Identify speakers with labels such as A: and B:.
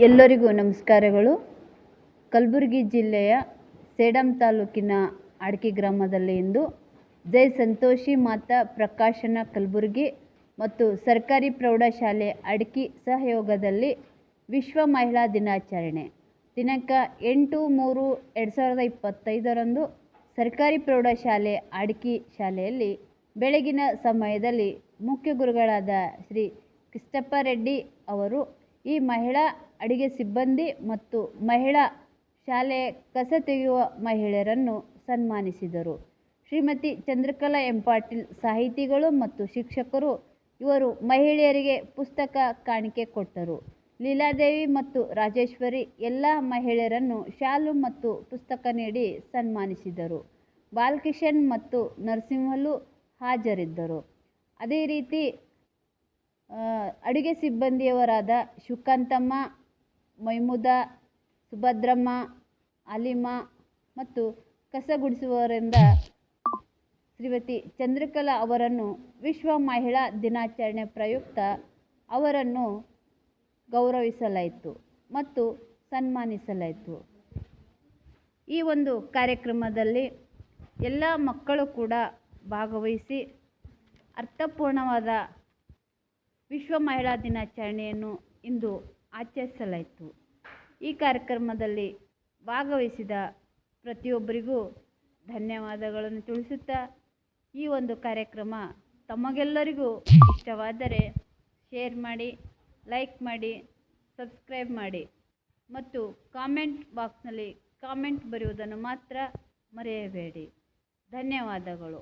A: ಎಲ್ಲರಿಗೂ ನಮಸ್ಕಾರಗಳು. ಕಲಬುರಗಿ ಜಿಲ್ಲೆಯ ಸೇಡಂ ತಾಲೂಕಿನ ಅಡಕೆ ಗ್ರಾಮದಲ್ಲಿ ಇಂದು ಜೈ ಸಂತೋಷಿ ಮಾತಾ ಪ್ರಕಾಶನ ಕಲಬುರಗಿ ಮತ್ತು ಸರ್ಕಾರಿ ಪ್ರೌಢಶಾಲೆ ಅಡ್ಕಿ ಸಹಯೋಗದಲ್ಲಿ ವಿಶ್ವ ಮಹಿಳಾ ದಿನಾಚರಣೆ. ದಿನಾಂಕ ಎಂಟು ಮೂರು ಎರಡು ಸಾವಿರದ ಇಪ್ಪತ್ತೈದರಂದು ಸರ್ಕಾರಿ ಪ್ರೌಢಶಾಲೆ ಅಡ್ಕಿ ಶಾಲೆಯಲ್ಲಿ ಬೆಳಗಿನ ಸಮಯದಲ್ಲಿ ಮುಖ್ಯ ಗುರುಗಳಾದ ಶ್ರೀ ಕೃಷ್ಣಪ್ಪ ರೆಡ್ಡಿ ಅವರು ಈ ಮಹಿಳಾ ಅಡುಗೆ ಸಿಬ್ಬಂದಿ ಮತ್ತು ಮಹಿಳಾ ಶಾಲೆ ಕಸ ತೆಗೆಯುವ ಮಹಿಳೆಯರನ್ನು ಸನ್ಮಾನಿಸಿದರು. ಶ್ರೀಮತಿ ಚಂದ್ರಕಲಾ ಎಂ. ಪಾಟೀಲ್ ಸಾಹಿತಿಗಳು ಮತ್ತು ಶಿಕ್ಷಕರು ಇವರು ಮಹಿಳೆಯರಿಗೆ ಪುಸ್ತಕ ಕಾಣಿಕೆ ಕೊಟ್ಟರು. ಲೀಲಾದೇವಿ ಮತ್ತು ರಾಜೇಶ್ವರಿ ಎಲ್ಲ ಮಹಿಳೆಯರನ್ನು ಶಾಲು ಮತ್ತು ಪುಸ್ತಕ ನೀಡಿ ಸನ್ಮಾನಿಸಿದರು. ಬಾಲಕಿಶನ್ ಮತ್ತು ನರಸಿಂಹಲು ಹಾಜರಿದ್ದರು. ಅದೇ ರೀತಿ ಅಡುಗೆ ಸಿಬ್ಬಂದಿಯವರಾದ ಶಿವಕಾಂತಮ್ಮ ಮೈಮುದಾ, ಸುಭದ್ರಮ್ಮ, ಅಲಿಮಾ ಮತ್ತು ಕಸ ಗುಡಿಸುವವರಿಂದ ಶ್ರೀಮತಿ ಚಂದ್ರಕಲಾ ಅವರನ್ನು ವಿಶ್ವ ಮಹಿಳಾ ದಿನಾಚರಣೆ ಪ್ರಯುಕ್ತ ಅವರನ್ನು ಗೌರವಿಸಲಾಯಿತು ಮತ್ತು ಸನ್ಮಾನಿಸಲಾಯಿತು. ಈ ಒಂದು ಕಾರ್ಯಕ್ರಮದಲ್ಲಿ ಎಲ್ಲ ಮಕ್ಕಳು ಕೂಡ ಭಾಗವಹಿಸಿ ಅರ್ಥಪೂರ್ಣವಾದ ವಿಶ್ವ ಮಹಿಳಾ ದಿನಾಚರಣೆಯನ್ನು ಇಂದು ಆಚರಿಸಲಾಯಿತು. ಈ ಕಾರ್ಯಕ್ರಮದಲ್ಲಿ ಭಾಗವಹಿಸಿದ ಪ್ರತಿಯೊಬ್ಬರಿಗೂ ಧನ್ಯವಾದಗಳನ್ನು ತಿಳಿಸುತ್ತಾ ಈ ಒಂದು ಕಾರ್ಯಕ್ರಮ ತಮಗೆಲ್ಲರಿಗೂ ಇಷ್ಟವಾದರೆ ಶೇರ್ ಮಾಡಿ, ಲೈಕ್ ಮಾಡಿ, ಸಬ್ಸ್ಕ್ರೈಬ್ ಮಾಡಿ ಮತ್ತು ಕಾಮೆಂಟ್ ಬಾಕ್ಸ್ನಲ್ಲಿ ಕಾಮೆಂಟ್ ಬರೆಯುವುದನ್ನು ಮಾತ್ರ ಮರೆಯಬೇಡಿ. ಧನ್ಯವಾದಗಳು.